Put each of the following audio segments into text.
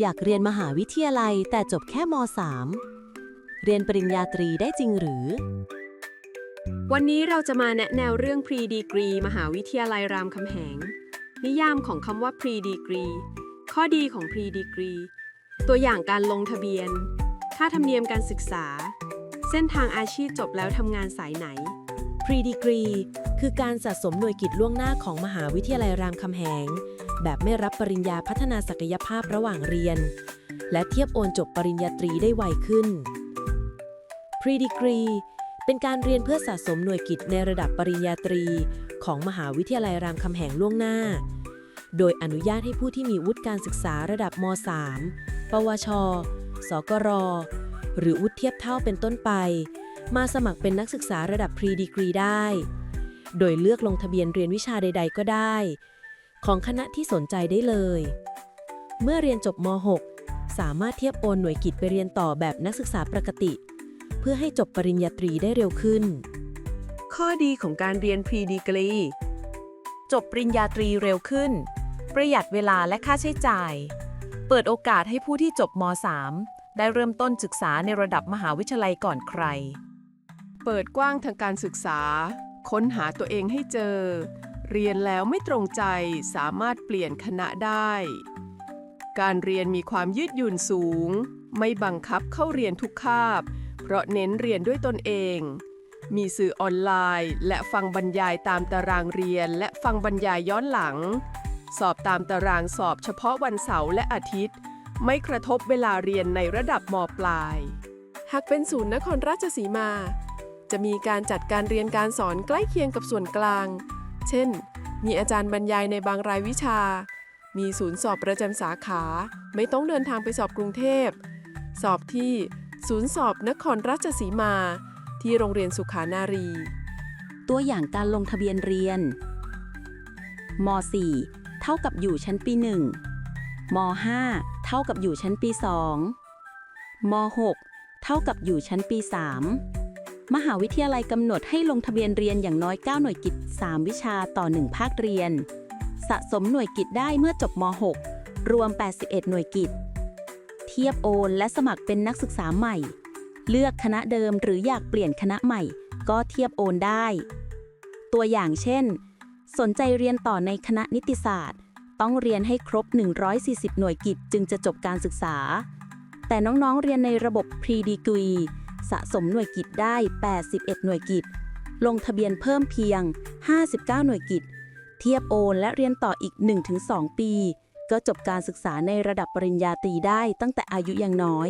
อยากเรียนมหาวิทยาลัยแต่จบแค่ม .3 เรียนปริญญาตรีได้จริงหรือ วันนี้เราจะมาแนะแนวเรื่อง Pre Degree มหาวิทยาลัยรามคำแหง นิยามของคำว่า Pre Degree ข้อดีของ Pre Degree ตัวอย่างการลงทะเบียน ค่าธรรมเนียมการศึกษา เส้นทางอาชีพจบแล้วทำงานสายไหน Pre-degree คือการสะสมหน่วยกิจล่วงหน้าของมหาวิทยาลัยรามคำแหง แบบไม่รับปริญญาพัฒนาศักยภาพระหว่างเรียน และเทียบโอนจบปริญญาตรีได้ไวขึ้น Pre-degree เป็นการเรียนเพื่อสะสมหน่วยกิจในระดับปริญญาตรี ของมหาวิทยาลัยรามคำแหงล่วงหน้า โดยอนุญาตให้ผู้ที่มีวุฒิการศึกษาระดับม .3 ปวช สกร หรือวุฒิเทียบเท่าเป็นต้นไป มาสมัครเป็นนักศึกษาระดับ Pre-degree ได้ โดยเลือกลงทะเบียนเรียนวิชาใด ๆ ก็ได้ ของคณะที่สนใจได้เลย เมื่อเรียนจบม .6 สามารถเทียบโอนหน่วยกิจไปเรียนต่อแบบนักศึกษาปกติ เพื่อให้จบปริญญาตรีได้เร็วขึ้น ข้อดีของการเรียน Pre Degree จบปริญญาตรีเร็วขึ้น ประหยัดเวลาและค่าใช้จ่าย เปิดโอกาสให้ผู้ที่จบม .3 ได้เริ่มต้นศึกษาในระดับมหาวิทยาลัยก่อนใคร เปิดกว้างทางการศึกษา ค้นหาตัวเองให้เจอ เรียนแล้วไม่ตรงใจสามารถเปลี่ยนคณะได้ การเรียนมีความยืดหยุ่นสูง ไม่บังคับเข้าเรียนทุกคาบ เพราะเน้นเรียนด้วยตนเอง มีสื่อออนไลน์ และฟังบรรยายตามตารางเรียน และฟังบรรยายย้อนหลัง สอบตามตารางสอบเฉพาะวันเสาร์และอาทิตย์ ไม่กระทบเวลาเรียนในระดับมปลาย หากเป็นศูนย์นครราชสีมา จะมีการจัดการเรียนการสอนใกล้เคียงกับส่วนกลาง เช่น มีอาจารย์บรรยายในบางรายวิชา มีศูนย์สอบประจำสาขา ไม่ต้องเดินทางไปสอบกรุงเทพ สอบที่ศูนย์สอบนครราชสีมา ที่โรงเรียนสุขานารี ตัวอย่างการลงทะเบียนเรียนม .4 เท่ากับอยู่ชั้นปี 1ม .5 เท่ากับอยู่ชั้นปี 2ม .6 เท่ากับอยู่ชั้นปี 3 มหาวิทยาลัยกำหนดให้ลงทะเบียนเรียนอย่างน้อย 9 หน่วยกิจ 3 วิชาต่อ 1 ภาคเรียน สะสมหน่วยกิจได้เมื่อจบม .6 รวม 81 หน่วยกิจ เทียบโอนและสมัครเป็นนักศึกษาใหม่ เลือกคณะเดิมหรืออยากเปลี่ยนคณะใหม่ ก็เทียบโอนได้ ตัวอย่างเช่น สนใจเรียนต่อในคณะนิติศาสตร์ ต้องเรียนให้ครบ 140 หน่วยกิจจึงจะจบการศึกษา แต่น้องๆเรียนในระบบ Pre-degree สะสมหน่วยกิจได้ 81 หน่วยกิจ ลงทะเบียนเพิ่มเพียง 59 หน่วยกิจ เทียบโอนและเรียนต่ออีก 1-2 ปี ก็จบการศึกษาในระดับปริญญาตรีได้ตั้งแต่อายุยังน้อย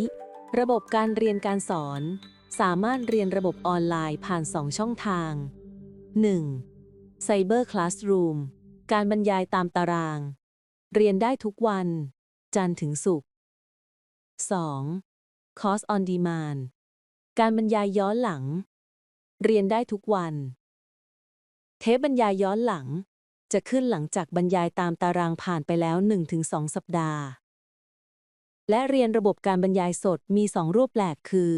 ระบบการเรียนการสอน สามารถเรียนระบบออนไลน์ผ่าน 2 ช่องทาง 1. Cyber Classroom การบรรยายตามตาราง เรียนได้ทุกวัน จันทร์ถึงศุกร์ 2. Course on Demand การบรรยายย้อนหลัง เรียนได้ทุกวัน เทปบรรยายย้อนหลัง จะขึ้นหลังจากบรรยายตามตารางผ่านไปแล้ว 1-2 สัปดาห์ และเรียนระบบการบรรยายสดมี 2 รูปแบบคือ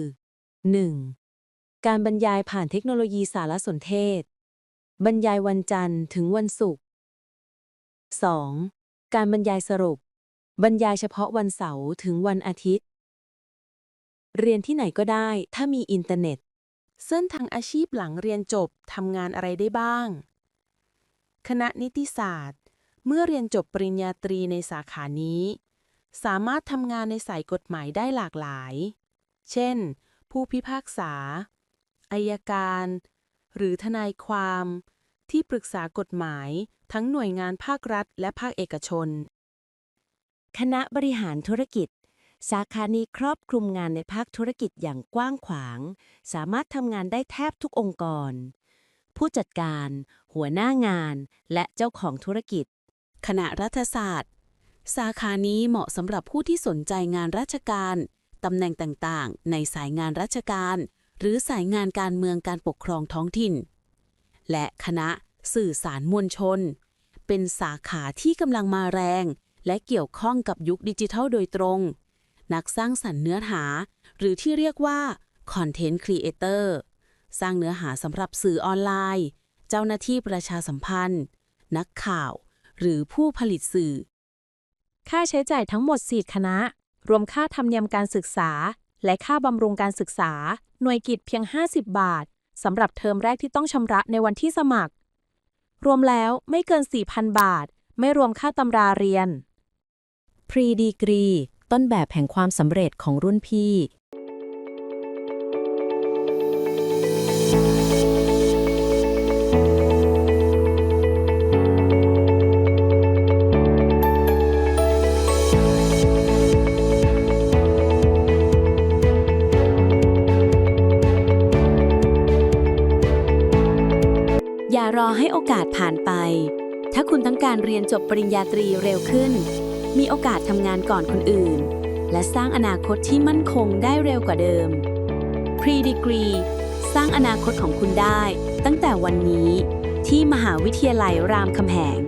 1. การบรรยายผ่านเทคโนโลยีสารสนเทศ บรรยายวันจันทร์ถึงวันศุกร์ 2. การบรรยายสรุป บรรยายเฉพาะวันเสาร์ถึงวันอาทิตย์ เรียนที่ไหนก็ได้ ถ้ามีอินเทอร์เน็ต เส้นทางอาชีพหลังเรียนจบทำงานอะไรได้บ้าง คณะนิติศาสตร์ เมื่อเรียนจบปริญญาตรีในสาขานี้ สามารถทำงานในสายกฎหมายได้หลากหลาย เช่น ผู้พิพากษาอายการ หรือทนายความ ที่ปรึกษากฎหมายทั้งหน่วยงานภาครัฐและภาคเอกชน คณะบริหารธุรกิจ สาขานี้ครอบคลุมงานในภาคธุรกิจอย่างกว้างขวาง สามารถทำงานได้แทบทุกองค์กร ผู้จัดการ หัวหน้างาน และเจ้าของธุรกิจ คณะรัฐศาสตร์ สาขานี้เหมาะสำหรับผู้ที่สนใจงานราชการตำแหน่งต่างๆ ในสายงานราชการ หรือสายงานการเมืองการปกครองท้องถิ่น และคณะสื่อสารมวลชน เป็นสาขาที่กำลังมาแรง และเกี่ยวข้องกับยุคดิจิทัลโดยตรง นักสร้างสรรค์เนื้อหา หรือที่เรียกว่า Content Creator สร้างเนื้อหาสำหรับสื่อออนไลน์ เจ้าหน้าที่ประชาสัมพันธ์ นักข่าว หรือผู้ผลิตสื่อ ค่าใช้จ่ายทั้งหมด 4 คณะ รวมค่าธรรมเนียมการศึกษา และค่าบำรุงการศึกษา หน่วยกิจเพียง 50 บาทสำหรับเทอมแรกที่ต้องชำระในวันที่สมัคร รวมแล้วไม่เกิน 4,000 บาท ไม่รวมค่าตำราเรียน พรีดีกรี ต้นแบบแห่งความสำเร็จของรุ่นพี่อย่ารอให้โอกาสผ่านไป ถ้าคุณต้องการเรียนจบปริญญาตรีเร็วขึ้น มีโอกาสทำงานก่อนคนอื่น และสร้างอนาคตที่มั่นคงได้เร็วกว่าเดิม Pre Degree สร้างอนาคตของคุณได้ ตั้งแต่วันนี้ที่มหาวิทยาลัยรามคำแหง